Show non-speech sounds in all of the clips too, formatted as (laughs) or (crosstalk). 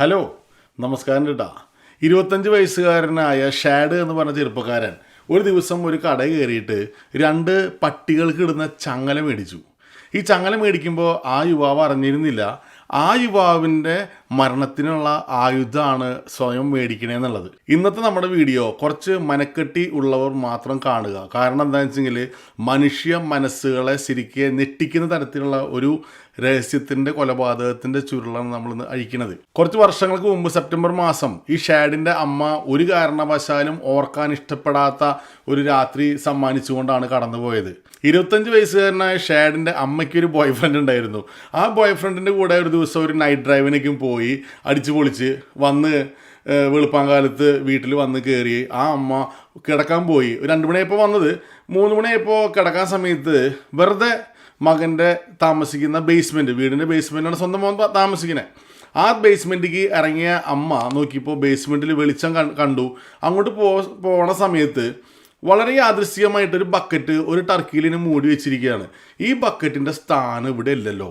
Hello നമസ്കാരം ഡാ ഇരുപത്തഞ്ച് വയസ്സുകാരനായ ഷാഡ് എന്ന് പറഞ്ഞ ചെറുപ്പക്കാരൻ ഒരു ദിവസം ഒരു കട കയറിയിട്ട് രണ്ട് പട്ടികൾക്ക് ഇടുന്ന ചങ്ങല മേടിച്ചു. ഈ ചങ്ങല മേടിക്കുമ്പോൾ ആ യുവാവ് അറിഞ്ഞിരുന്നില്ല. ആ യുവാവിന്റെ മരണത്തിനുള്ള ആയുധമാണ് സ്വയം മേടിക്കണേ എന്നുള്ളത് ഇന്നത്തെ നമ്മുടെ വീഡിയോ കുറച്ച് മനക്കെട്ടി ഉള്ളവർ മാത്രം കാണുക. കാരണം എന്താണെന്ന് വെച്ചെങ്കിൽ മനുഷ്യ മനസ്സുകളെ ശരിക്ക് ഞെട്ടിക്കുന്ന തരത്തിലുള്ള ഒരു രഹസ്യത്തിന്റെ കൊലപാതകത്തിന്റെ ചുരുളാണ് നമ്മളിന്ന് അഴിക്കുന്നത് കുറച്ച് വർഷങ്ങൾക്ക് മുമ്പ് സെപ്റ്റംബർ മാസം ഈ ഷാഡിന്റെ അമ്മ ഒരു കാരണവശാലും ഓർക്കാൻ ഇഷ്ടപ്പെടാത്ത ഒരു രാത്രി സമ്മാനിച്ചുകൊണ്ടാണ് കടന്നുപോയത്. ഇരുപത്തഞ്ച് വയസ്സുകാരനായ ഷാഡിന്റെ അമ്മയ്ക്ക് ഒരു ബോയ് ഫ്രണ്ട് ഉണ്ടായിരുന്നു. ആ ബോയ് ഫ്രണ്ടിന്റെ കൂടെ ഒരു ദിവസം ഒരു നൈറ്റ് ഡ്രൈവിനേക്കും പോയി. അടിച്ചു പൊളിച്ച് വന്ന് വെളുപ്പാങ്കാലത്ത് വീട്ടിൽ വന്ന് കയറി ആ അമ്മ കിടക്കാൻ പോയി. രണ്ട് മണിയായപ്പോൾ വന്നത്. മൂന്ന് മണിയായപ്പോൾ കിടക്കാൻ സമയത്ത് വെറുതെ മകന്റെ താമസിക്കുന്ന ബേസ്മെന്റ് വീടിന്റെ ബേസ്മെന്റാണ് സ്വന്തം മോൻ താമസിക്കുന്നത് ആ ബേസ്മെന്റിലേക്ക് ഇറങ്ങിയ അമ്മ നോക്കിയപ്പോൾ ബേസ്മെന്റിൽ വെളിച്ചം കണ്ടു. അങ്ങോട്ട് പോ പോണ സമയത്ത് വളരെ യാദൃശ്യമായിട്ടൊരു ബക്കറ്റ് ഒരു ടർക്കിയിലിന് മൂടി വെച്ചിരിക്കുകയാണ്. ഈ ബക്കറ്റിന്റെ സ്ഥാനം ഇവിടെ ഇല്ലല്ലോ.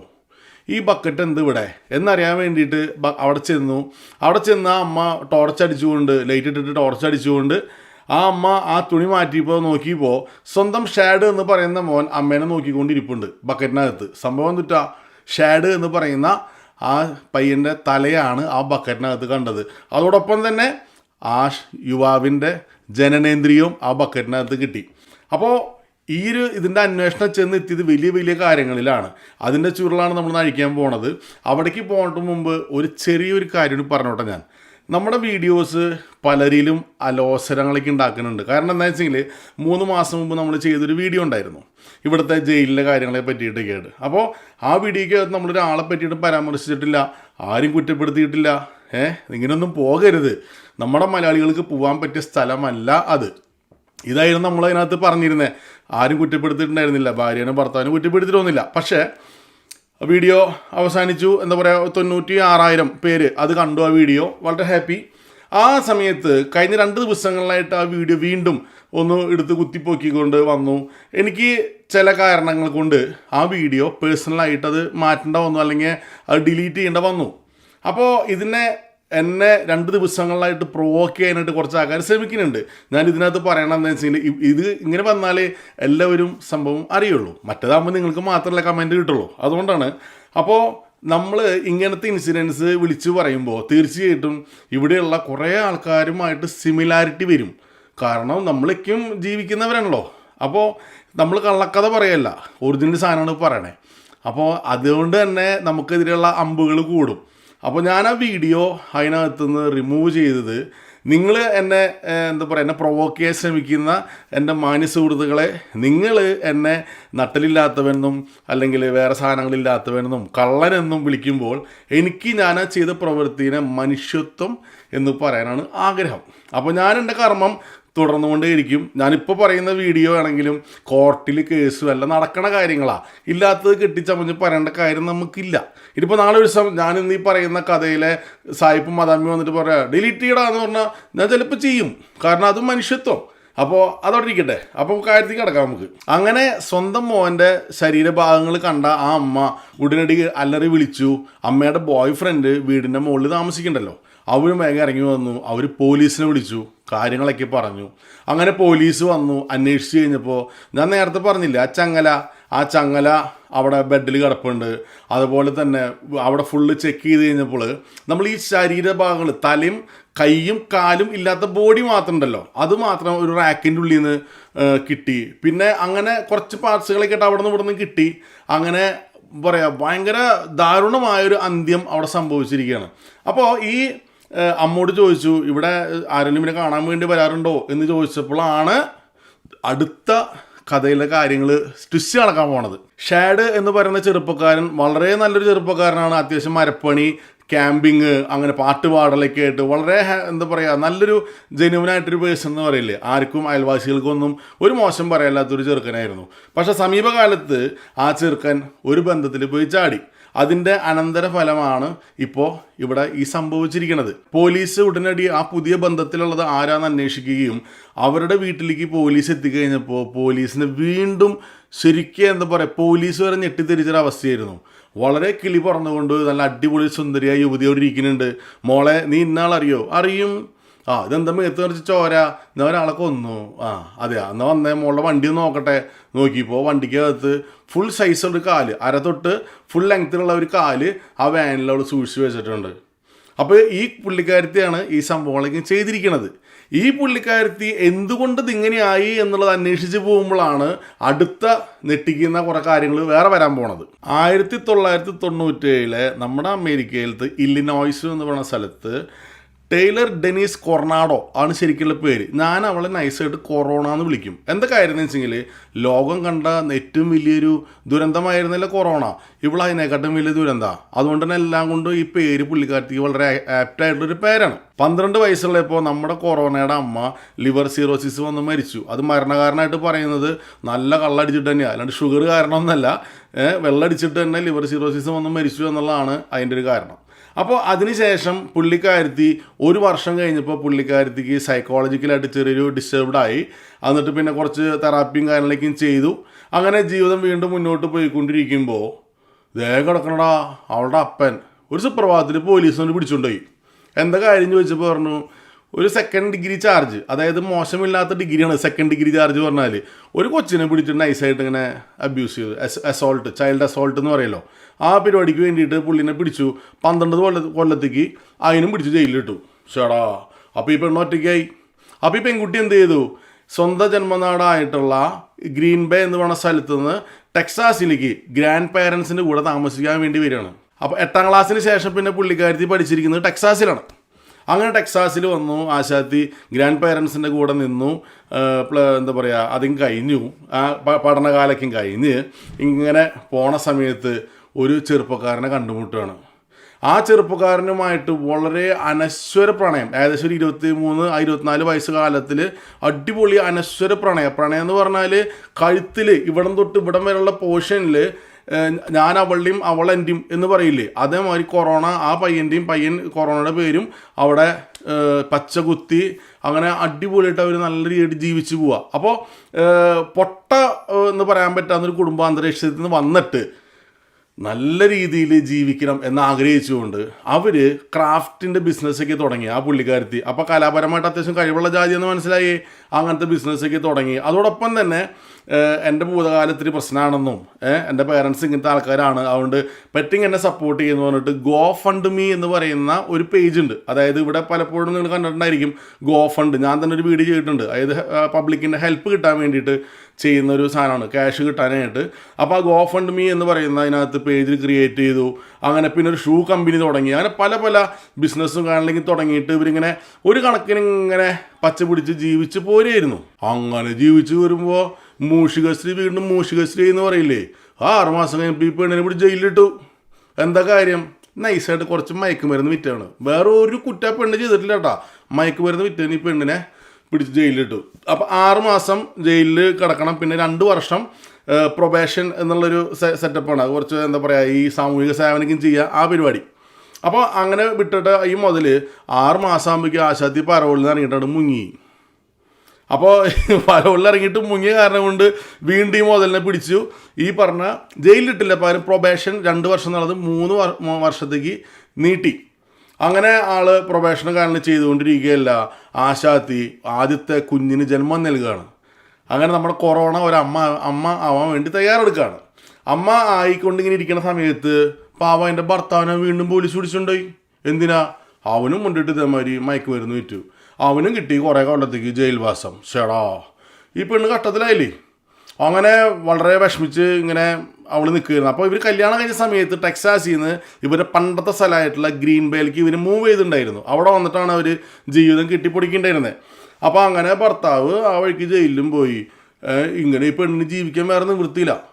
ഈ ബക്കറ്റ് എന്ത് ഇവിടെ? എന്നറിയാൻ വേണ്ടിയിട്ട് അവിടെ ചെന്നു. അവിടെ ചെന്ന് ആ അമ്മ ടോർച്ച് അടിച്ചുകൊണ്ട് ലൈറ്റ് ഇട്ടിട്ട് ടോർച്ച് അടിച്ചുകൊണ്ട് ആ അമ്മ ആ തുണി മാറ്റിയപ്പോൾ നോക്കിയപ്പോൾ സ്വന്തം ഷാഡ് എന്ന് പറയുന്ന മോൻ അമ്മേനെ നോക്കിക്കൊണ്ടിരിപ്പുണ്ട് ബക്കറ്റിനകത്ത് സംഭവം എന്തുട്ടാ? ഷാഡ് എന്ന് പറയുന്ന ആ പയ്യന്റെ തലയാണ് ആ ബക്കറ്റിനകത്ത് കണ്ടത്. അതോടൊപ്പം തന്നെ ആ യുവാവിന്റെ ജനനേന്ദ്രിയവും ആ ബക്കറ്റിനകത്ത് കിട്ടി. അപ്പോൾ ഈ ഒരു ഇതിന്റെ അന്വേഷണം ചെന്ന് എത്തിയത് വലിയ വലിയ കാര്യങ്ങളിലാണ്. അതിന്റെ ചുരുളാണ് നമ്മൾ നഴിക്കാൻ പോണത്. അവിടേക്ക് പോകേണ്ട മുമ്പ് ഒരു ചെറിയൊരു കാര്യം പറഞ്ഞോട്ടെ ഞാൻ. നമ്മുടെ വീഡിയോസ് പലരിലും അലോസരങ്ങളൊക്കെ ഉണ്ടാക്കുന്നുണ്ട്. കാരണം എന്താ വെച്ചെങ്കിൽ മൂന്ന് മാസം മുമ്പ് നമ്മൾ ചെയ്തൊരു വീഡിയോ ഉണ്ടായിരുന്നു. ഇവിടുത്തെ ജയിലിലെ കാര്യങ്ങളെ പറ്റിയിട്ടൊക്കെയായിട്ട് അപ്പോൾ ആ വീഡിയോയ്ക്ക് നമ്മൾ ഒരാളെ പറ്റിയിട്ട് പരാമർശിച്ചിട്ടില്ല. ആരും കുറ്റപ്പെടുത്തിയിട്ടില്ല. ഏഹ് ഇങ്ങനെയൊന്നും പോകരുത്. നമ്മുടെ മലയാളികൾക്ക് പോകാൻ പറ്റിയ സ്ഥലമല്ല അത്. ഇതായിരുന്നു നമ്മൾ അതിനകത്ത് പറഞ്ഞിരുന്നത് ആരും കുറ്റപ്പെടുത്തിയിട്ടുണ്ടായിരുന്നില്ല. ഭാര്യനും ഭർത്താവിനും കുറ്റപ്പെടുത്തിയിട്ടൊന്നുമില്ല. പക്ഷേ വീഡിയോ അവസാനിച്ചു. എന്താ പറയുക തൊണ്ണൂറ്റി ആറായിരം പേര് അത് കണ്ടു ആ വീഡിയോ. വളരെ ഹാപ്പി. ആ സമയത്ത് കഴിഞ്ഞ രണ്ട് ദിവസങ്ങളിലായിട്ട് ആ വീഡിയോ വീണ്ടും ഒന്ന് എടുത്ത് കുത്തിപ്പോക്കിക്കൊണ്ട് വന്നു. എനിക്ക് ചില കാരണങ്ങൾ കൊണ്ട് ആ വീഡിയോ പേഴ്സണലായിട്ട് അത് മാറ്റേണ്ട വന്നു അല്ലെങ്കിൽ അത് ഡിലീറ്റ് ചെയ്യേണ്ട വന്നു. അപ്പോൾ ഇതിനെ എന്നെ രണ്ട് ദിവസങ്ങളിലായിട്ട് പ്രൊവോക്ക് ചെയ്യാനായിട്ട് കുറച്ച് ആൾക്കാർ ശ്രമിക്കുന്നുണ്ട്. ഞാൻ ഇതിനകത്ത് പറയണം എന്താ വെച്ചാൽ ഇത് ഇങ്ങനെ വന്നാലേ എല്ലാവരും സംഭവം അറിയുള്ളൂ. മറ്റേതാകുമ്പോൾ നിങ്ങൾക്ക് മാത്രമല്ല കമന്റ് കിട്ടുള്ളൂ. അതുകൊണ്ടാണ്. അപ്പോൾ നമ്മൾ ഇങ്ങനത്തെ ഇൻസിഡൻസ് വിളിച്ചു പറയുമ്പോൾ തീർച്ചയായിട്ടും ഇവിടെയുള്ള കുറേ ആൾക്കാരുമായിട്ട് സിമിലാരിറ്റി വരും. കാരണം നമ്മളൊക്കെയും ജീവിക്കുന്നവരാണല്ലോ. അപ്പോൾ നമ്മൾ കള്ളക്കഥ പറയല്ല. ഒറിജിനൽ സാധനമാണ് പറയണേ. അപ്പോൾ അതുകൊണ്ട് തന്നെ നമുക്കെതിരെയുള്ള അമ്പുകൾ കൂടും. അപ്പോൾ ഞാൻ ആ വീഡിയോ അതിനകത്ത് നിന്ന് റിമൂവ് ചെയ്തത് നിങ്ങൾ എന്നെ എന്താ പറയുക എന്നെ പ്രൊവോക്ക് ചെയ്യാൻ ശ്രമിക്കുന്ന എന്റെ മാന്യസുഹൃത്തുക്കളെ നിങ്ങൾ എന്നെ നട്ടലില്ലാത്തവനെന്നും അല്ലെങ്കിൽ വേറെ സാധനങ്ങളില്ലാത്തവനെന്നും കള്ളനെന്നും വിളിക്കുമ്പോൾ എനിക്ക് ഞാൻ ചെയ്ത പ്രവൃത്തിനെ മനുഷ്യത്വം എന്ന് പറയാനാണ് ആഗ്രഹം. അപ്പോൾ ഞാൻ എന്റെ കർമ്മം തുടർന്നുകൊണ്ടേയിരിക്കും. ഞാനിപ്പോൾ പറയുന്ന വീഡിയോ ആണെങ്കിലും കോർട്ടിൽ കേസ് വല്ല നടക്കണ കാര്യങ്ങളാണ് ഇല്ലാത്തത് കെട്ടിച്ചമഞ്ഞ് പറയേണ്ട കാര്യം നമുക്കില്ല. ഇതിപ്പോൾ നാളെ ഒരു സമയം ഞാൻ ഇന്ന് ഈ പറയുന്ന കഥയിലെ സായിപ്പും മദാമി വന്നിട്ട് പറയാം ഡിലീറ്റ് ചെയ്യടാന്ന് പറഞ്ഞാൽ ഞാൻ ചിലപ്പോൾ ചെയ്യും. കാരണം അത് മനുഷ്യത്വം. അപ്പോൾ അതവിടെ ഇരിക്കട്ടെ അപ്പോൾ കാര്യത്തിൽ കിടക്കാം നമുക്ക്. അങ്ങനെ സ്വന്തം മോന്റെ ശരീരഭാഗങ്ങൾ കണ്ട ആ അമ്മ ഉടനടി അല്ലറി വിളിച്ചു. അമ്മയുടെ ബോയ് ഫ്രണ്ട് വീടിന്റെ മുകളിൽ താമസിക്കണ്ടല്ലോ അവരും വേഗം ഇറങ്ങി വന്നു. അവർ പോലീസിനെ വിളിച്ചു. കാര്യങ്ങളൊക്കെ പറഞ്ഞു. അങ്ങനെ പോലീസ് വന്നു. അന്വേഷിച്ച് കഴിഞ്ഞപ്പോൾ ഞാൻ നേരത്തെ പറഞ്ഞില്ല ആ ചങ്ങല ആ ചങ്ങല അവിടെ ബെഡിൽ കിടപ്പുണ്ട്. അതുപോലെ തന്നെ അവിടെ ഫുള്ള് ചെക്ക് ചെയ്ത് കഴിഞ്ഞപ്പോൾ നമ്മൾ ഈ ശരീരഭാഗങ്ങൾ തലയും കൈയും കാലും ഇല്ലാത്ത ബോഡി മാത്രം ഉണ്ടല്ലോ അത് മാത്രം ഒരു റാക്കിന്റെ ഉള്ളിൽ നിന്ന് കിട്ടി. പിന്നെ അങ്ങനെ കുറച്ച് പാർട്സുകളൊക്കെ ആയിട്ട് അവിടെ നിന്ന് ഇവിടെ നിന്ന് കിട്ടി. അങ്ങനെ പറയാ ഭയങ്കര ദാരുണമായൊരു അന്ത്യം അവിടെ സംഭവിച്ചിരിക്കുകയാണ്. അപ്പോൾ ഈ അമ്മോട് ചോദിച്ചു ഇവിടെ ആരെങ്കിലും പിന്നെ കാണാൻ വേണ്ടി വരാറുണ്ടോ? എന്ന് ചോദിച്ചപ്പോഴാണ് അടുത്ത കഥയിലെ കാര്യങ്ങൾ ട്വിസ്റ്റ് നടക്കാൻ പോണത്. ഷാഡ് എന്ന് പറയുന്ന ചെറുപ്പക്കാരൻ വളരെ നല്ലൊരു ചെറുപ്പക്കാരനാണ്. അത്യാവശ്യം മരപ്പണി ക്യാമ്പിങ് അങ്ങനെ പാട്ട് പാടലൊക്കെ ആയിട്ട് വളരെ എന്താ പറയുക നല്ലൊരു ജെനുവനായിട്ടൊരു പേഴ്സൺ എന്ന് പറയില്ലേ. ആർക്കും അയൽവാസികൾക്കൊന്നും ഒരു മോശം പറയാല്ലാത്തൊരു ചെറുക്കനായിരുന്നു. പക്ഷേ സമീപകാലത്ത് ആ ചെറുക്കൻ ഒരു ബന്ധത്തിൽ പോയി ചാടി. അതിന്റെ അനന്തരഫലമാണ് ഇപ്പോൾ ഇവിടെ ഈ സംഭവിച്ചിരിക്കുന്നത് പോലീസ് ഉടനടി ആ പുതിയ ബന്ധത്തിലുള്ളത് ആരാന്ന് അന്വേഷിക്കുകയും അവരുടെ വീട്ടിലേക്ക് പോലീസ് എത്തിക്കഴിഞ്ഞപ്പോൾ പോലീസിന് വീണ്ടും ശരിക്കും എന്താ പറയുക പോലീസ് വരെ ഞെട്ടിത്തിരിച്ചൊരവസ്ഥയായിരുന്നു വളരെ കിളി പറഞ്ഞുകൊണ്ട് നല്ല അടിപൊളി സുന്ദരിയായ യുവതിയോട് ഇരിക്കുന്നുണ്ട്. മോളെ നീ ഇന്നാളറിയോ? അറിയും. ആ ഇതെന്താ മേത്ത് നിറച്ച് ചോര? എന്നാ ഒരാളെ കൊന്നു. ആ അതെ എന്നാ വന്നേ മോളുടെ വണ്ടി നോക്കട്ടെ. നോക്കിയപ്പോൾ വണ്ടിക്കകത്ത് ഫുൾ സൈസ് ഒരു കാൽ. അര തൊട്ട് ഫുൾ ലെങ്ത്തിലുള്ള ഒരു കാൽ ആ വാനിൽ അവൾ സൂക്ഷിച്ച് വെച്ചിട്ടുണ്ട്. അപ്പോൾ ഈ പുള്ളിക്കാരത്തിയാണ് ഈ സംഭവങ്ങളൊക്കെ ചെയ്തിരിക്കുന്നത് ഈ പുള്ളിക്കാരത്തി എന്തുകൊണ്ട് ഇതിങ്ങനെയായി എന്നുള്ളത് അന്വേഷിച്ച് പോകുമ്പോഴാണ് അടുത്ത നെട്ടിക്കുന്ന കുറേ കാര്യങ്ങൾ വേറെ വരാൻ പോണത്. ആയിരത്തി തൊള്ളായിരത്തി തൊണ്ണൂറ്റേഴിലെ നമ്മുടെ അമേരിക്കയിലത്തെ ഇല്ലിനോയ്സ് എന്ന് പറയുന്ന സ്ഥലത്ത് ടൈലർ ഡെനീസ് കൊറനാഡോ ആണ് ശരിക്കുള്ള പേര്. ഞാൻ അവളെ നൈസായിട്ട് കൊറോണ എന്ന് വിളിക്കും. എന്താ കാര്യം എന്ന് വെച്ചെങ്കിൽ ലോകം കണ്ട ഏറ്റവും വലിയൊരു ദുരന്തമായിരുന്നില്ല കൊറോണ. ഇവിടെ അതിനെക്കാട്ടും വലിയ ദുരന്ത. അതുകൊണ്ട് തന്നെ എല്ലാം കൊണ്ടും ഈ പേര് പുള്ളിക്കാരത്തിക്ക് വളരെ ആപ്റ്റായിട്ടുള്ളൊരു പേരാണ്. പന്ത്രണ്ട് വയസ്സുള്ളപ്പോൾ നമ്മുടെ കൊറോണയുടെ അമ്മ ലിവർ സീറോസിസ് വന്ന് മരിച്ചു. അത് മരണകാരനായിട്ട് പറയുന്നത് നല്ല കള്ളടിച്ചിട്ട് തന്നെയാണ് അല്ലാണ്ട് ഷുഗർ കാരണമൊന്നല്ല വെള്ളടിച്ചിട്ട് തന്നെ ലിവർ സീറോസിസ് വന്ന് മരിച്ചു എന്നുള്ളതാണ് അതിന്റെ ഒരു കാരണം. അപ്പോൾ അതിനുശേഷം പുള്ളിക്കാരുത്തി ഒരു വർഷം കഴിഞ്ഞപ്പോൾ പുള്ളിക്കാരുത്തിക്ക് സൈക്കോളജിക്കലായിട്ട് ചെറിയൊരു ഡിസ്റ്റർബ്ഡ് ആയി. എന്നിട്ട് പിന്നെ കുറച്ച് തെറാപ്പിയും കാര്യങ്ങളൊക്കെയും ചെയ്തു. അങ്ങനെ ജീവിതം വീണ്ടും മുന്നോട്ട് പോയിക്കൊണ്ടിരിക്കുമ്പോൾ ദേ കിടക്കണടാ അവളുടെ അപ്പൻ. ഒരു സുപ്രഭാതത്തിൽ പോലീസ് കൊണ്ട് പിടിച്ചുകൊണ്ടുപോയി. എന്താ കാര്യം ചോദിച്ചപ്പോൾ പറഞ്ഞു ഒരു സെക്കൻഡ് ഡിഗ്രി ചാർജ് അതായത് മോശമില്ലാത്ത ഡിഗ്രിയാണ് സെക്കൻഡ് ഡിഗ്രി ചാർജ് പറഞ്ഞാൽ ഒരു കൊച്ചിനെ പിടിച്ചിട്ട് നൈസായിട്ട് ഇങ്ങനെ അബ്യൂസ് ചെയ്തു. അസോൾട്ട് ചൈൽഡ് അസോൾട്ട് എന്ന് പറയല്ലോ. ആ പരിപാടിക്ക് വേണ്ടിയിട്ട് പുള്ളിനെ പിടിച്ചു. പന്ത്രണ്ട് കൊല്ല കൊല്ലത്തേക്ക് അതിനും പിടിച്ച് ജയിലിലിട്ടു. ചേടാ അപ്പോൾ ഈ പെണ്ണ് ഒറ്റയ്ക്കായി. അപ്പോൾ ഈ പെൺകുട്ടി എന്ത് ചെയ്തു? സ്വന്തം ജന്മനാടായിട്ടുള്ള ഗ്രീൻ ബേ എന്ന് പറയുന്ന സ്ഥലത്ത് നിന്ന് ടെക്സാസിലേക്ക് ഗ്രാൻഡ് പാരൻസിന്റെ കൂടെ താമസിക്കാൻ വേണ്ടി വരികയാണ്. അപ്പോൾ എട്ടാം ക്ലാസ്സിന് ശേഷം പിന്നെ പുള്ളിക്കാരത്തി പഠിച്ചിരിക്കുന്നത് ടെക്സാസിലാണ്. അങ്ങനെ ടെക്സാസിൽ വന്നു ആശാത്തി ഗ്രാൻഡ് പേരൻസിന്റെ കൂടെ നിന്നു എന്താ പറയുക അതും കഴിഞ്ഞു. ആ പഠനകാലക്കും കഴിഞ്ഞ് ഇങ്ങനെ പോണ സമയത്ത് ഒരു ചെറുപ്പക്കാരനെ കണ്ടുമുട്ടുകയാണ്. ആ ചെറുപ്പക്കാരനുമായിട്ട് വളരെ അനശ്വര പ്രണയം. ഏകദേശം ഒരു ഇരുപത്തി മൂന്ന് ഇരുപത്തിനാല് വയസ്സ് കാലത്തിൽ അടിപൊളി അനശ്വര പ്രണയം. പ്രണയം എന്ന് പറഞ്ഞാൽ കഴുത്തിൽ ഇവിടം തൊട്ട് ഇവിടം വരെയുള്ള പോർഷനിൽ ഞാൻ അവളുടെയും അവൾ എന്റെയും എന്ന് പറയില്ലേ? അതേമാതിരി കൊറോണ ആ പയ്യന്റെയും പയ്യൻ കൊറോണയുടെ പേരും അവിടെ പച്ച കുത്തി അങ്ങനെ അടിപൊളിയായിട്ട് അവർ നല്ല രീതിയിൽ ജീവിച്ചു പോവുക അപ്പോൾ പൊട്ട എന്ന് പറയാൻ പറ്റാവുന്നൊരു കുടുംബാന്തരീക്ഷത്തിൽ നിന്ന് വന്നിട്ട് നല്ല രീതിയിൽ ജീവിക്കണം എന്ന് ആഗ്രഹിച്ചുകൊണ്ട് അവർ ക്രാഫ്റ്റിന്റെ ബിസിനസ്സൊക്കെ തുടങ്ങി ആ പുള്ളിക്കാരത്തി. അപ്പോൾ കലാപരമായിട്ട് അത്യാവശ്യം കഴിവുള്ള ജാതി എന്ന് മനസ്സിലായി അങ്ങനത്തെ ബിസിനസ്സൊക്കെ തുടങ്ങി. അതോടൊപ്പം തന്നെ എന്റെ ഭൂതകാലത്തിൽ പ്രശ്നമാണെന്നും എന്റെ പേരൻസ് ഇങ്ങനത്തെ ആൾക്കാരാണ്. അതുകൊണ്ട് പെറ്റിങ് എന്നെ സപ്പോർട്ട് ചെയ്യുന്നു പറഞ്ഞിട്ട് ഗോ ഫണ്ട് മീ എന്ന് പറയുന്ന ഒരു പേജ് ഉണ്ട്. അതായത് ഇവിടെ പലപ്പോഴും നിങ്ങൾ കണ്ടിട്ടുണ്ടായിരിക്കും ഗോ ഫണ്ട് ഞാൻ തന്നെ ഒരു വീഡിയോ ചെയ്തിട്ടുണ്ട്. അതായത് പബ്ലിക്കിന്റെ ഹെൽപ്പ് കിട്ടാൻ വേണ്ടിയിട്ട് ചെയ്യുന്ന ഒരു സാധനമാണ്. ക്യാഷ് കിട്ടാനായിട്ട്. അപ്പോൾ ആ ഗോ ഫണ്ട് മീ എന്ന് പറയുന്ന അതിനകത്ത് പേജ് ക്രിയേറ്റ് ചെയ്തു. അങ്ങനെ പിന്നെ ഒരു ഷൂ കമ്പനി തുടങ്ങി. അങ്ങനെ പല പല ബിസിനസ്സും കാണണമെങ്കിൽ തുടങ്ങിയിട്ട് ഇവരിങ്ങനെ ഒരു കണക്കിന് ഇങ്ങനെ പച്ച പിടിച്ച് ജീവിച്ച് പോരുമായിരുന്നു അങ്ങനെ ജീവിച്ച് വരുമ്പോൾ മൂഷികശ്രീ വീണ്ടും മൂഷികശ്രീ എന്ന് പറയില്ലേ? ആ ആറുമാസം കഴിഞ്ഞപ്പോൾ ഈ പെണ്ണിനെ പിടിച്ച് ജയിലിലിട്ടു. എന്താ കാര്യം? നൈസായിട്ട് കുറച്ച് മയക്കുമരുന്ന് വിറ്റാണ്. വേറെ ഒരു കുറ്റ പെണ്ണ് ചെയ്തിട്ടില്ല കേട്ടാ. മയക്കുമരുന്ന് വിറ്റാണ് ഈ പെണ്ണിനെ പിടിച്ച് ജയിലിലിട്ടു. അപ്പം ആറുമാസം ജയിലിൽ കിടക്കണം. പിന്നെ രണ്ട് വർഷം പ്രൊബേഷൻ എന്നുള്ളൊരു സെറ്റപ്പാണ് കുറച്ച് എന്താ പറയുക ഈ സാമൂഹിക സേവനക്കും ചെയ്യുക ആ പരിപാടി. അപ്പോൾ അങ്ങനെ വിട്ടിട്ട് ഈ മുതൽ ആറ് മാസം ആകുമ്പോഴേക്കും ആശാത്തി പരവളിൽ നിന്ന് ഇറങ്ങിയിട്ടാണ് മുങ്ങി. അപ്പോൾ പലവളിൽ (laughs) ഇറങ്ങിയിട്ട് മുങ്ങിയ കാരണം കൊണ്ട് വീണ്ടും മുതലിനെ പിടിച്ചു. ഈ പറഞ്ഞ ജയിലിലിട്ടില്ല പകരം പ്രൊബേഷൻ രണ്ട് വർഷം എന്നുള്ളത് മൂന്ന് വർ- വർഷത്തേക്ക് നീട്ടി. അങ്ങനെ ആൾ പ്രൊബേഷൻ കാരണം ചെയ്തുകൊണ്ടിരിക്കുകയല്ല. ആശാത്തി ആദ്യത്തെ കുഞ്ഞിന് ജന്മം നൽകുകയാണ് അങ്ങനെ നമ്മുടെ കൊറോണ ഒരമ്മ അമ്മ ആവാൻ വേണ്ടി തയ്യാറെടുക്കുകയാണ് അമ്മ ആയിക്കൊണ്ടിങ്ങനെ ഇരിക്കുന്ന സമയത്ത് പാവ എന്റെ ഭർത്താവിനെ വീണ്ടും പോലീസ് പിടിച്ചുകൊണ്ടുപോയി. എന്തിനാ? അവനും കൊണ്ടിട്ട് ഇതേമാതിരി മയക്കുമരുന്ന് വിറ്റു അവനും കിട്ടി കുറേ കൊല്ലത്തേക്ക് ജയിൽവാസം. ഷെടാ. ഈ പെണ്ണ് ഘട്ടത്തിലായില്ലേ അങ്ങനെ വളരെ വിഷമിച്ച് ഇങ്ങനെ അവൾ നിൽക്കുകയായിരുന്നു. അപ്പോൾ ഇവർ കല്യാണം കഴിഞ്ഞ സമയത്ത് ടെക്സാസിൽ നിന്ന് ഇവരുടെ പണ്ടത്തെ സ്ഥലമായിട്ടുള്ള ഗ്രീൻ ബേലേക്ക് ഇവർ മൂവ് ചെയ്തിട്ടുണ്ടായിരുന്നു. അവിടെ വന്നിട്ടാണ് അവർ ജീവിതം കെട്ടിപ്പൊടിക്കുന്നുണ്ടായിരുന്നത് അപ്പോൾ അങ്ങനെ ഭർത്താവ് ആ വഴിക്ക് ജയിലിലും പോയി. ഇങ്ങനെ ഈ പെണ്ണിന് ജീവിക്കാൻ വേറെ നിവൃത്തിയില്ല.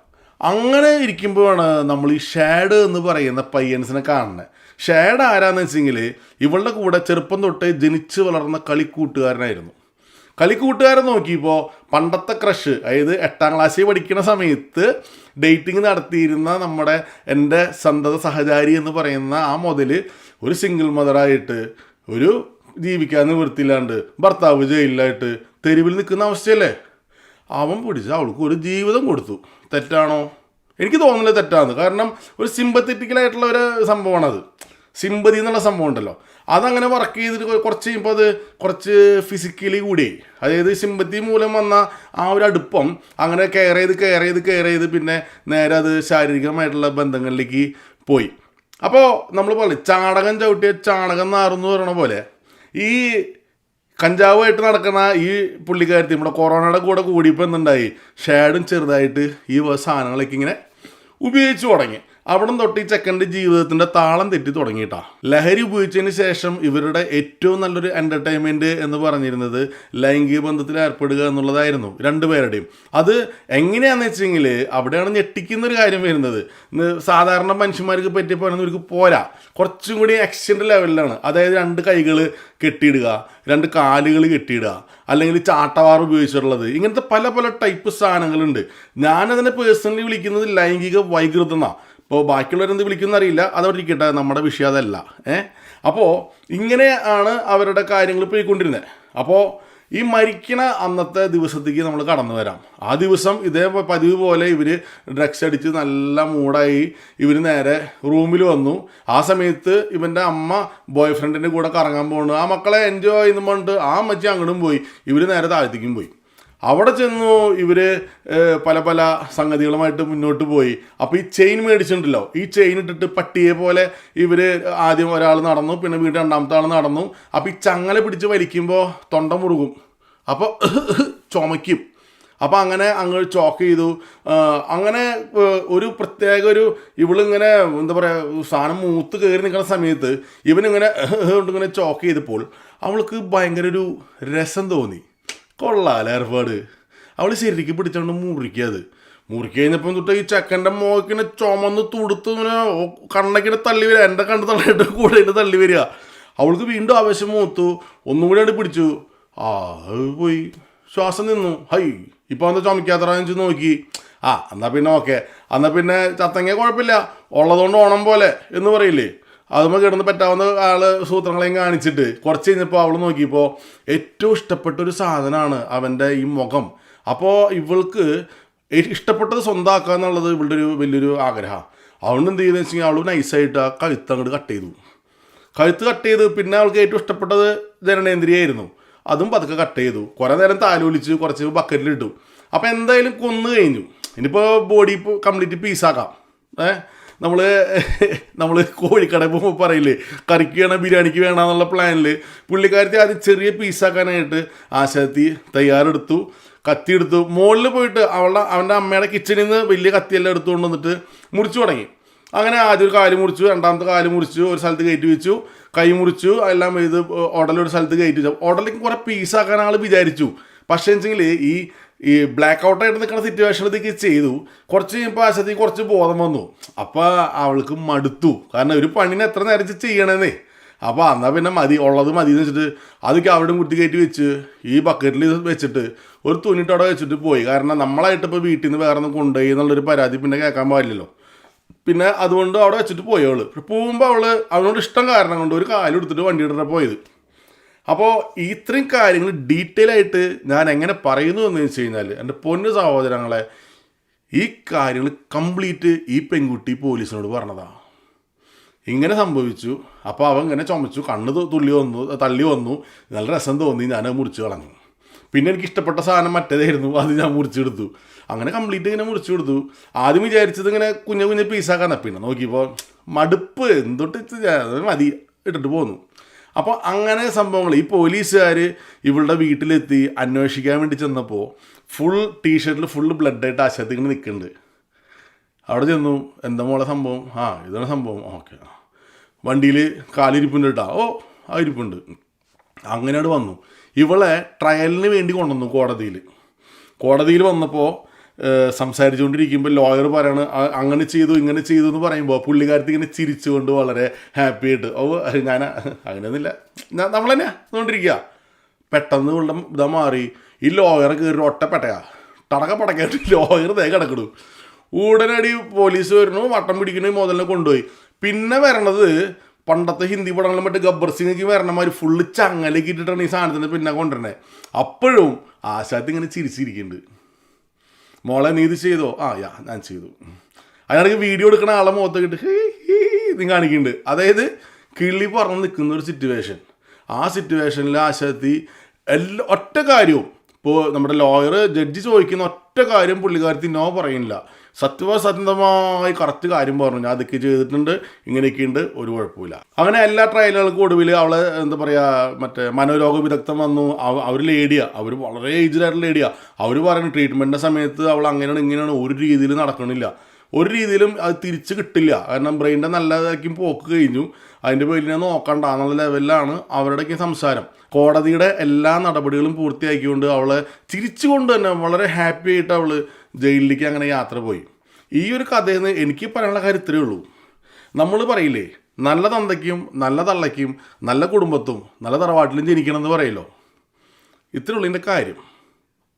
അങ്ങനെ ഇരിക്കുമ്പോഴാണ് നമ്മൾ ഈ ഷാഡ് എന്ന് പറയുന്ന പയ്യൻസിനെ കാണുന്നത് ഷാഡ് ആരാന്ന് വെച്ചെങ്കിൽ ഇവളുടെ കൂടെ ചെറുപ്പം തൊട്ട് ജനിച്ച് വളർന്ന കളിക്കൂട്ടുകാരനായിരുന്നു. കളിക്കൂട്ടുകാരൻ നോക്കിയപ്പോൾ പണ്ടത്തെ ക്രഷ് അതായത് എട്ടാം ക്ലാസ്സിൽ പഠിക്കുന്ന സമയത്ത് ഡേറ്റിംഗ് നടത്തിയിരുന്ന നമ്മുടെ എന്റെ സന്തത സഹചാരി എന്ന് പറയുന്ന ആ മുതൽ ഒരു സിംഗിൾ മദറായിട്ട് ഒരു ജീവിക്കാൻ നിവൃത്തിയില്ലാണ്ട് ഭർത്താവ് ജയിലിലായിട്ട് തെരുവിൽ നിൽക്കുന്ന അവസ്ഥയല്ലേ? അവൻ പിടിച്ച് അവൾക്ക് ഒരു ജീവിതം കൊടുത്തു. തെറ്റാണോ? എനിക്ക് തോന്നുന്നില്ല തെറ്റാണ് കാരണം ഒരു സിമ്പത്തറ്റിക്കലായിട്ടുള്ള ഒരു സംഭവമാണത്. സിമ്പതി എന്നുള്ള സംഭവം ഉണ്ടല്ലോ. അതങ്ങനെ വർക്ക് ചെയ്തിട്ട് കുറച്ച് കഴിയുമ്പോൾ അത് കുറച്ച് ഫിസിക്കലി കൂടി അതായത് സിമ്പത്തി മൂലം വന്ന ആ ഒരു അടുപ്പം അങ്ങനെ കെയർ ചെയ്ത് കെയർ ചെയ്ത് കെയർ ചെയ്ത് പിന്നെ നേരെ അത് ശാരീരികമായിട്ടുള്ള ബന്ധങ്ങളിലേക്ക് പോയി. അപ്പോൾ നമ്മൾ പറയും ചാണകം ചവിട്ടിയ ചാണകം നാറുന്നു പറയണ പോലെ ഈ കഞ്ചാവുമായിട്ട് നടക്കുന്ന ഈ പുള്ളിക്കാരത്തി നമ്മുടെ കൊറോണയുടെ കൂടെ കൂടിയപ്പോൾ എന്തുണ്ടായി? ഷാഡും ചെറുതായിട്ട് ഈ സാധനങ്ങളൊക്കെ ഇങ്ങനെ ഉപയോഗിച്ചു തുടങ്ങി. അവിടെ തൊട്ട് ഈ ചെക്കന്റെ ജീവിതത്തിന്റെ താളം തെറ്റി തുടങ്ങിയിട്ടാ. ലഹരി ഉപയോഗിച്ചതിന് ശേഷം ഇവരുടെ ഏറ്റവും നല്ലൊരു എന്റർടൈൻമെന്റ് എന്ന് പറഞ്ഞിരുന്നത് ലൈംഗിക ബന്ധത്തിൽ ഏർപ്പെടുക എന്നുള്ളതായിരുന്നു രണ്ടുപേരുടെയും. അത് എങ്ങനെയാണെന്ന് വെച്ചെങ്കിൽ അവിടെയാണ് ഞെട്ടിക്കുന്ന ഒരു കാര്യം വരുന്നത്. സാധാരണ മനുഷ്യന്മാർക്ക് പറ്റിയപ്പോൾ ഇവർക്ക് പോരാ. കുറച്ചും കൂടി എക്സ്റ്റൻഡ് ലെവലിലാണ് അതായത് രണ്ട് കൈകൾ കെട്ടിയിടുക രണ്ട് കാലുകൾ കെട്ടിയിടുക അല്ലെങ്കിൽ ചാട്ടവാർ ഉപയോഗിച്ചിട്ടുള്ളത്. ഇങ്ങനത്തെ പല പല ടൈപ്പ് സാധനങ്ങളുണ്ട്. ഞാനതിനെ പേഴ്സണലി വിളിക്കുന്നത് ലൈംഗിക വൈകൃതം ഇപ്പോൾ ബാക്കിയുള്ളവരെന്ത് വിളിക്കുന്ന അറിയില്ല. അതവിടെ ഇരിക്കട്ടെ. നമ്മുടെ വിഷയം അതല്ല. ഏ? അപ്പോൾ ഇങ്ങനെ ആണ് അവരുടെ കാര്യങ്ങൾ പോയിക്കൊണ്ടിരുന്നത് അപ്പോൾ ഈ മരിക്കണ അന്നത്തെ ദിവസത്തേക്ക് നമ്മൾ കടന്നു വരാം. ആ ദിവസം ഇതേ പതിവ് പോലെ ഇവർ ഡ്രഗ്സ് അടിച്ച് നല്ല മൂടായി ഇവർ നേരെ റൂമിൽ വന്നു. ആ സമയത്ത് ഇവന്റെ അമ്മ ബോയ് ഫ്രണ്ടിന്റെ കൂടെ കറങ്ങാൻ പോകുന്നു ആ മക്കളെ എൻജോയ് ചെയ്യുന്നു പറഞ്ഞിട്ട് ആ മച്ചി അങ്ങോട്ടും പോയി. ഇവർ നേരെ താഴത്തേക്കും പോയി. അവിടെ ചെന്നു ഇവർ പല പല സംഗതികളുമായിട്ട് മുന്നോട്ട് പോയി. അപ്പോൾ ഈ ചെയിൻ മേടിച്ചിട്ടുണ്ടല്ലോ. ഈ ചെയിൻ ഇട്ടിട്ട് പട്ടിയെ പോലെ ഇവർ ആദ്യം ഒരാൾ നടന്നു പിന്നെ വീണ്ടും രണ്ടാമത്തെ ആൾ നടന്നു. അപ്പോൾ ഈ ചങ്ങല പിടിച്ച് വലിക്കുമ്പോൾ തൊണ്ട മുറുകും. അപ്പോൾ (coughs) ചുമയ്ക്കും. അപ്പോൾ അങ്ങനെ അങ്ങ് ചോക്ക് ചെയ്തു. അങ്ങനെ ഒരു പ്രത്യേക ഒരു ഇവളിങ്ങനെ എന്താ പറയുക സാധനം മൂത്ത് കയറി നിൽക്കുന്ന സമയത്ത് ഇവനിങ്ങനെ (coughs) ഇങ്ങനെ ചോക്ക് ചെയ്തപ്പോൾ അവൾക്ക് ഭയങ്കര ഒരു രസം തോന്നി. കൊള്ളാല ഏർപ്പാട്. അവൾ ശരിക്കും പിടിച്ചോണ്ട് മുറിക്കുക അത് മുറിക്കുക കഴിഞ്ഞപ്പം തൊട്ട് ഈ ചെക്കന്റെ മോക്കിനെ ചുമന്ന് തുടുത്ത് ഇങ്ങനെ കണ്ണക്കിനെ തള്ളി വരിക. എന്റെ കണ്ണ് തള്ളിയിട്ട് കൂടെ ഇങ്ങനെ തള്ളി വരിക. അവൾക്ക് വീണ്ടും ആവശ്യം മൂത്തു. ഒന്നും കൂടി അവിടെ പിടിച്ചു. ആ പോയി. ശ്വാസം നിന്നു. ഹൈ ഇപ്പോൾ എന്താ ചുമക്കാത്തറാന്ന് വെച്ച് നോക്കി. ആ എന്നാൽ പിന്നെ ഓക്കെ. എന്നാൽ പിന്നെ ചത്തങ്ങ കുഴപ്പമില്ല. ഉള്ളതുകൊണ്ട് ഓണം പോലെ എന്ന് പറയില്ലേ? അതുമ്പോൾ കിടന്ന് പറ്റാവുന്ന ആൾ സൂത്രങ്ങളെയും കാണിച്ചിട്ട് കുറച്ച് കഴിഞ്ഞപ്പോൾ അവൾ നോക്കിയപ്പോൾ ഏറ്റവും ഇഷ്ടപ്പെട്ട ഒരു സാധനമാണ് അവന്റെ ഈ മുഖം. അപ്പോൾ ഇവൾക്ക് ഇഷ്ടപ്പെട്ടത് സ്വന്തമാക്കുക എന്നുള്ളത് ഇവളുടെ ഒരു വലിയൊരു ആഗ്രഹമാണ് അതുകൊണ്ട് എന്ത് വെച്ച് വെച്ചാൽ അവൾ നൈസായിട്ട് ആ കഴുത്ത് അങ്ങോട്ട് കട്ട് ചെയ്തു. കഴുത്ത് കട്ട് ചെയ്ത് പിന്നെ അവൾക്ക് ഏറ്റവും ഇഷ്ടപ്പെട്ടത് ജനനേന്ദ്രിയായിരുന്നു അതും പതുക്കെ കട്ട് ചെയ്തു. കുറേ നേരം താലോലിച്ച് കുറച്ച് ബക്കറ്റിലിട്ടു അപ്പോൾ എന്തായാലും കൊന്നു കഴിഞ്ഞു. ഇനിയിപ്പോൾ ബോഡി കംപ്ലീറ്റ് പീസാക്കാം ഏ? നമ്മൾ (laughs) നമ്മൾ കോഴിക്കടയിൽ പോകുമ്പോൾ പറയില്ലേ കറിക്ക് വേണം ബിരിയാണിക്ക് വേണം എന്നുള്ള പ്ലാനിൽ പുള്ളിക്കാരത്തി ആദ്യം ചെറിയ പീസാക്കാനായിട്ട് ആശാത്തി തയ്യാറെടുത്തു കത്തി എടുത്തു. മുകളിൽ പോയിട്ട് അവളുടെ അവന്റെ അമ്മയുടെ കിച്ചണിൽ നിന്ന് വലിയ കത്തിയെല്ലാം എടുത്തുകൊണ്ട് വന്നിട്ട് മുറിച്ചു തുടങ്ങി. അങ്ങനെ ആദ്യം ഒരു കാൽ മുറിച്ചു രണ്ടാമത്തെ കാൽ മുറിച്ചു ഒരു സ്ഥലത്ത് കയറ്റി വെച്ചു കൈ മുറിച്ചു എല്ലാം ഇത് ഉടലൊരു സ്ഥലത്ത് കയറ്റി വെച്ചു. ഉടലേക്ക് കുറേ പീസാക്കാൻ ആൾ വിചാരിച്ചു. പക്ഷേ വെച്ചെങ്കിൽ ഈ ഈ ബ്ലാക്ക് ഔട്ട് ഔട്ടായിട്ട് നിൽക്കുന്ന സിറ്റുവേഷനിലേക്ക് ചെയ്തു. കുറച്ച് കഴിയുമ്പോൾ ആശയത്തിൽ കുറച്ച് ബോധം വന്നു. അപ്പോൾ അവൾക്ക് മടുത്തു. കാരണം ഒരു പണിനെ എത്ര നേരം ചെയ്യണമെന്നേ അപ്പോൾ എന്നാൽ പിന്നെ മതി ഉള്ളത് മതി എന്ന് വെച്ചിട്ട് അതൊക്കെ അവിടെ കുട്ടി കയറ്റി വെച്ച് ഈ ബക്കറ്റിൽ വെച്ചിട്ട് ഒരു തുണിട്ട് അവിടെ വെച്ചിട്ട് പോയി. കാരണം നമ്മളായിട്ട് ഇപ്പോൾ വീട്ടിൽ നിന്ന് വേറെ ഒന്നും കൊണ്ടുപോയി എന്നുള്ളൊരു പരാതി പിന്നെ കേൾക്കാൻ പാടില്ലല്ലോ. പിന്നെ അതുകൊണ്ട് അവിടെ വെച്ചിട്ട് പോയി അവൾ. പോകുമ്പോൾ അവൾ അവനോട് ഇഷ്ടം കാരണം കൊണ്ട് ഒരു കാലെടുത്തിട്ട് വണ്ടി ഇട്ടിട്ട് പോയത്. അപ്പോൾ ഇത്രയും കാര്യങ്ങൾ ഡീറ്റെയിൽ ആയിട്ട് ഞാൻ എങ്ങനെ പറയുന്നു എന്ന് വെച്ച് കഴിഞ്ഞാൽ എന്റെ പൊന്നു സഹോദരങ്ങളെ ഈ കാര്യങ്ങൾ കംപ്ലീറ്റ് ഈ പെൺകുട്ടി പോലീസിനോട് പറഞ്ഞതാണ് ഇങ്ങനെ സംഭവിച്ചു. അപ്പോൾ അവൻ ഇങ്ങനെ ചുമച്ചു കണ്ണ് തുള്ളി വന്നു തള്ളി വന്നു. നല്ല രസം തോന്നി ഞാൻ മുറിച്ച് കളഞ്ഞു. പിന്നെ എനിക്ക് ഇഷ്ടപ്പെട്ട സാധനം മറ്റേതായിരുന്നു അത് ഞാൻ മുറിച്ചെടുത്തു അങ്ങനെ കംപ്ലീറ്റ് ഇങ്ങനെ മുറിച്ചെടുത്തു ആദ്യം വിചാരിച്ചത് ഇങ്ങനെ കുഞ്ഞു കുഞ്ഞു പീസാക്കാൻ പിന്നെ നോക്കിയപ്പോൾ മടുപ്പ് എന്തൊട്ട് മതി ഇട്ടിട്ട് പോന്നു. അപ്പോൾ അങ്ങനെ സംഭവങ്ങൾ ഈ പോലീസുകാർ ഇവളുടെ വീട്ടിലെത്തി അന്വേഷിക്കാൻ വേണ്ടി ചെന്നപ്പോൾ ഫുൾ ടീഷർട്ടിൽ ഫുൾ ബ്ലഡായിട്ട് ആശയത്തിൽ ഇങ്ങനെ നിൽക്കുന്നുണ്ട് അവിടെ ചെന്നു എന്താ മോളെ സംഭവം? ആ ഇതാണ് സംഭവം. ഓക്കെ. വണ്ടിയിൽ കാലിരിപ്പുണ്ട് കേട്ടോ ഓ ആ ഇരിപ്പുണ്ട് അങ്ങനെ അവിടെ വന്നു. ഇവളെ ട്രയലിന് വേണ്ടി കൊണ്ടുവന്നു കോടതിയിൽ കോടതിയിൽ വന്നപ്പോൾ സംസാരിച്ചുകൊണ്ടിരിക്കുമ്പോൾ ലോയർ പറയണ "ആ, അങ്ങനെ ചെയ്തു ഇങ്ങനെ ചെയ്തു എന്ന് പറയുമ്പോൾ പുള്ളിക്കാരത്തി ഇങ്ങനെ ചിരിച്ചുകൊണ്ട് വളരെ ഹാപ്പി ആയിട്ട് ഓ ഞാൻ അങ്ങനെയൊന്നുമില്ല നമ്മൾ തന്നെയാ അതുകൊണ്ടിരിക്കുക പെട്ടെന്ന് ഉള്ള ഇതാ മാറി ഈ ലോയർ കയറി ഒട്ടപ്പെട്ടയാ പെട്ടയാ ടടക്ക പടക്കായിട്ട് (laughs) ലോയർ തേ കിടക്കണു. ഉടനടി പോലീസ് വരുന്നു വട്ടം പിടിക്കണ മുതലിനെ കൊണ്ടുപോയി. പിന്നെ വരണത് പണ്ടത്തെ ഹിന്ദി പടങ്ങളിൽ മറ്റേ ഗബ്ബർ സിംഗിക്ക് വരണമാതിരി ഫുള്ള് ചങ്ങലേക്ക് ഇട്ടിട്ടാണ് ഈ സാധനത്തിന്റെ പിന്നെ കൊണ്ടുവരണേ അപ്പോഴും ആശാത്ത് ഇങ്ങനെ ചിരിച്ചിരിക്കുന്നുണ്ട്. മോളെ നീ ഇത് ചെയ്തോ? ആ യാ ഞാൻ ചെയ്തു. അതിനിടയ്ക്ക് വീഡിയോ എടുക്കണ ആളെ മുഖത്ത് ഇട്ട് ഹീ ഹീ നീ കാണിക്കുന്നുണ്ട്. അതായത് കിള്ളി പറഞ്ഞ് നിൽക്കുന്ന ഒരു സിറ്റുവേഷൻ ആ സിറ്റുവേഷനിൽ ആശാത്തി എല്ലാ ഒറ്റ കാര്യവും. ഇപ്പോൾ നമ്മുടെ ലോയർ ജഡ്ജി ചോദിക്കുന്ന ഒറ്റ കാര്യം പുള്ളിക്കാരത്തി നോ പറയുന്നില്ല. സത്യവസന്ധമായി കറക്റ്റ് കാര്യം പറഞ്ഞു. ഞാൻ അതൊക്കെ ചെയ്തിട്ടുണ്ട്. ഇങ്ങനെയൊക്കെയുണ്ട് ഒരു കുഴപ്പമില്ല അങ്ങനെ എല്ലാ ട്രയലുകൾക്കും ഒടുവിൽ അവൾ എന്താ പറയുക മറ്റേ മനോരോഗ വിദഗ്ധം വന്നു. അവർ ലേഡിയ അവർ വളരെ ഏജ്ഡായിട്ടുള്ള ലേഡിയ അവർ പറയുന്നു ട്രീറ്റ്മെന്റിന്റെ സമയത്ത് അവൾ അങ്ങനെയാണ് ഇങ്ങനെയാണ് ഒരു രീതിയിൽ നടക്കണില്ല. ഒരു രീതിയിലും അത് തിരിച്ച് കിട്ടില്ല. കാരണം ബ്രെയിനിന്റെ നല്ലതായിരിക്കും പോക്ക് കഴിഞ്ഞു. അതിന്റെ പേരിൽ ഞാൻ നോക്കണ്ട എന്നുള്ള ലെവലിലാണ് അവരുടെയൊക്കെ സംസാരം. കോടതിയുടെ എല്ലാ നടപടികളും പൂർത്തിയാക്കിക്കൊണ്ട് അവളെ ചിരിച്ചുകൊണ്ട് തന്നെ വളരെ ഹാപ്പി ആയിട്ട് അവൾ ജയിലിലേക്ക് അങ്ങനെ യാത്ര പോയി. ഈ ഒരു കഥയിൽ നിന്ന് എനിക്ക് പറയാനുള്ള കാര്യം ഇത്രയേ ഉള്ളൂ. നമ്മൾ പറയില്ലേ നല്ല തന്തയ്ക്കും നല്ല തള്ളയ്ക്കും നല്ല കുടുംബത്തും നല്ല തറവാട്ടിലും ജനിക്കണം എന്ന് പറയല്ലോ. ഇത്രേ ഉള്ളൂ എന്റെ കാര്യം.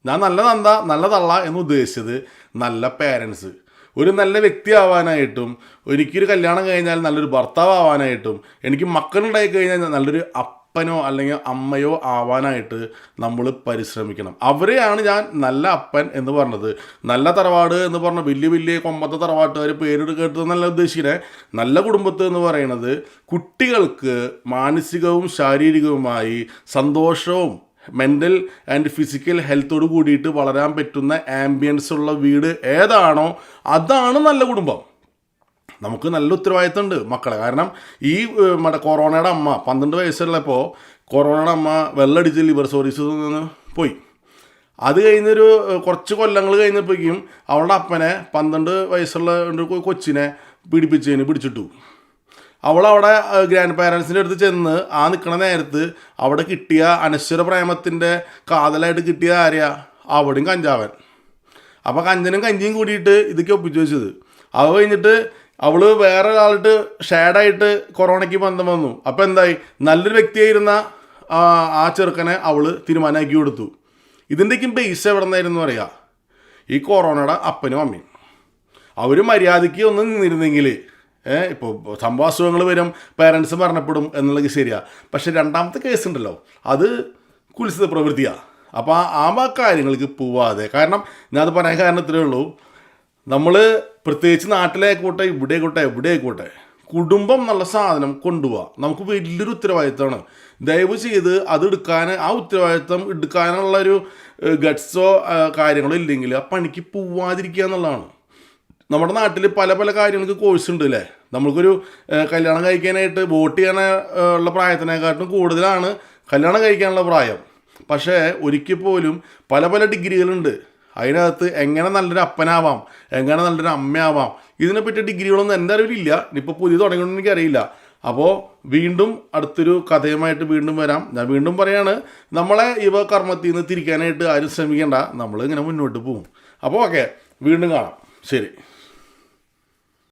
ഞാൻ നല്ല തന്ത നല്ല തള്ള എന്ന് ഉദ്ദേശിച്ചത് നല്ല പേരൻസ് ഒരു നല്ല വ്യക്തി ആവാനായിട്ടും എനിക്കൊരു കല്യാണം കഴിഞ്ഞാൽ നല്ലൊരു ഭർത്താവ് ആവാനായിട്ടും എനിക്ക് മക്കളുണ്ടായി കഴിഞ്ഞാൽ നല്ലൊരു അപ്പനോ അല്ലെങ്കിൽ അമ്മയോ ആവാനായിട്ട് നമ്മൾ പരിശ്രമിക്കണം. അവരെയാണ് ഞാൻ നല്ല അപ്പൻ എന്ന് പറഞ്ഞത്. നല്ല തറവാട് എന്ന് പറഞ്ഞ വലിയ വലിയ കൊമ്പത്തെ തറവാട്ടുകാർ പേരിട്ട് കേട്ടതെന്നല്ല ഉദ്ദേശിക്കുന്നത് നല്ല കുടുംബത്ത് എന്ന് പറയുന്നത് കുട്ടികൾക്ക് മാനസികവും ശാരീരികവുമായി സന്തോഷവും മെന്റൽ ആൻഡ് ഫിസിക്കൽ ഹെൽത്തോട് കൂടിയിട്ട് വളരാൻ പറ്റുന്ന ആംബിയൻസ് ഉള്ള വീട് ഏതാണോ അതാണ് നല്ല കുടുംബം. നമുക്ക് നല്ല ഉത്തരവാദിത്തമുണ്ട് മക്കളെ. കാരണം ഈ മറ്റേ കൊറോണയുടെ അമ്മ പന്ത്രണ്ട് വയസ്സുള്ളപ്പോൾ കൊറോണയുടെ അമ്മ വെള്ളടിച്ച് ലിവർ സോറീസ് നിന്ന് പോയി. അത് കഴിഞ്ഞൊരു കുറച്ച് കൊല്ലങ്ങൾ കഴിഞ്ഞപ്പോഴേക്കും അവളുടെ അപ്പനെ പന്ത്രണ്ട് വയസ്സുള്ള ഒരു കൊച്ചിനെ പീഡിപ്പിച്ചതിന് പിടിച്ചിട്ടു. അവളവിടെ ഗ്രാൻഡ് പാരൻസിന്റെ അടുത്ത് ചെന്ന് ആ നിൽക്കണ നേരത്ത് അവിടെ കിട്ടിയ അനശ്വര പ്രേമത്തിന്റെ കാതലായിട്ട് കിട്ടിയ ആരെയാ? അവിടെയും കഞ്ചാവൻ. അപ്പോൾ കഞ്ചനും കഞ്ചിയും കൂടിയിട്ട് ഇതൊക്കെ ഒപ്പിച്ചു വെച്ചത്. അത് കഴിഞ്ഞിട്ട് അവൾ വേറെ ഒരാളിട്ട് ഷാഡായിട്ട് കൊറോണയ്ക്ക് ബന്ധം വന്നു. അപ്പോൾ എന്തായി? നല്ലൊരു വ്യക്തിയായിരുന്ന ആ ചെറുക്കനെ അവൾ തീരുമാനമാക്കി കൊടുത്തു. ഇതിന്റെക്കും ബേസ് എവിടെ നിന്നായിരുന്നു പറയാ ഈ കൊറോണയുടെ അപ്പനും അമ്മയും. അവർ മര്യാദയ്ക്ക് ഒന്ന് നിന്നിരുന്നെങ്കിൽ ഇപ്പോൾ സംഭവാസുഖങ്ങൾ വരും പേരൻസ് മരണപ്പെടും എന്നുള്ളത് ശരിയാ. പക്ഷെ രണ്ടാമത്തെ കേസ് ഉണ്ടല്ലോ. അത് കുലിസിത പ്രവൃത്തിയാണ് അപ്പോൾ ആ കാര്യങ്ങൾക്ക് പോവാതെ. കാരണം ഞാൻ പറയാൻ കാരണം ഉള്ളൂ. നമ്മൾ പ്രത്യേകിച്ച് നാട്ടിലായിക്കോട്ടെ ഇവിടെ ആയിക്കോട്ടെ എവിടെ ആയിക്കോട്ടെ കുടുംബം എന്നുള്ള സാധനം കൊണ്ടുപോവാം. നമുക്ക് വലിയൊരു ഉത്തരവാദിത്തമാണ്. ദയവ് ചെയ്ത് അത് എടുക്കാൻ ആ ഉത്തരവാദിത്തം എടുക്കാനുള്ള ഒരു ഗട്ട്സോ കാര്യങ്ങളോ ഇല്ലെങ്കിൽ ആ പണിക്ക് പോവാതിരിക്കുക എന്നുള്ളതാണ്. നമ്മുടെ നാട്ടിൽ പല പല കാര്യങ്ങൾക്ക് കോഴ്സ് ഉണ്ട് അല്ലേ നമ്മൾക്കൊരു കല്യാണം കഴിക്കാനായിട്ട് വോട്ട് ചെയ്യാൻ ഏഹ്, ഉള്ള പ്രായത്തിനെക്കാട്ടും കൂടുതലാണ് കല്യാണം കഴിക്കാനുള്ള പ്രായം. പക്ഷേ ഒരിക്കൽ പോലും പല പല ഡിഗ്രികളുണ്ട് അതിനകത്ത് എങ്ങനെ നല്ലൊരു അപ്പനാവാം എങ്ങനെ നല്ലൊരു അമ്മയാവാം ഇതിനെപ്പറ്റി ഡിഗ്രികളൊന്നും എന്റെ അറിവിലില്ല. ഇനിയിപ്പോൾ പുതിയ തുടങ്ങിയൊന്നും എനിക്കറിയില്ല. അപ്പോൾ വീണ്ടും അടുത്തൊരു കഥയുമായിട്ട് വീണ്ടും വരാം. ഞാൻ വീണ്ടും പറയാണ് നമ്മളെ ഇവ കർമ്മത്തിൽ നിന്ന് തിരിക്കാനായിട്ട് ആരും ശ്രമിക്കേണ്ട. നമ്മൾ ഇങ്ങനെ മുന്നോട്ട് പോകും അപ്പോൾ ഓക്കെ വീണ്ടും കാണാം. ശരി.